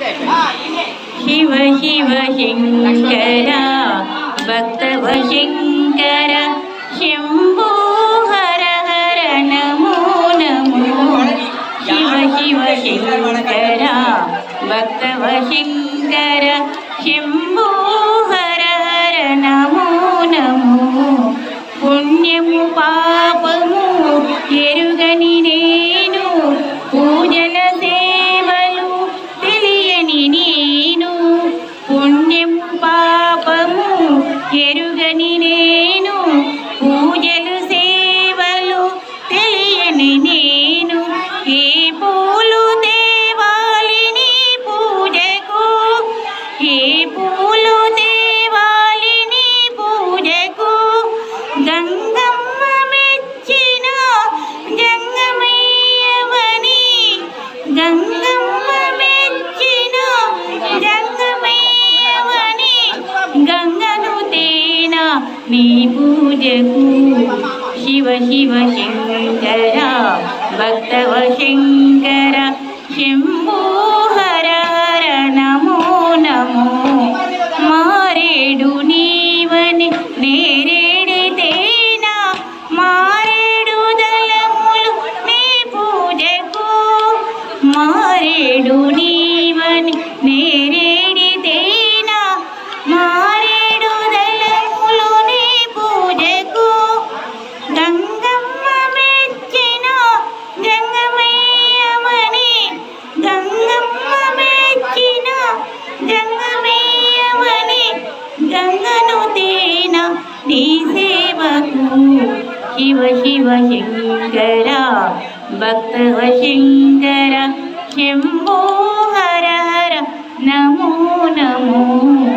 शिव शिव शङ्कर भक्त शङ्कर शम्भो हर हर नमो नमो। शिव शिव शङ्कर भक्त शङ्कर शम्भो हर हर नमो नमो। पुण्यमु, पापमु एरुगनि नेनु, पूजन से ശ്രീപൂജകൂ ശിവ ശിവ ശങ്കര ഭക്തവ ശങ്കര ശംഭൂ तेन दिसेव शिव शिव शिङ्गरा भक्तव शम्भो हर हर। नमो नमो।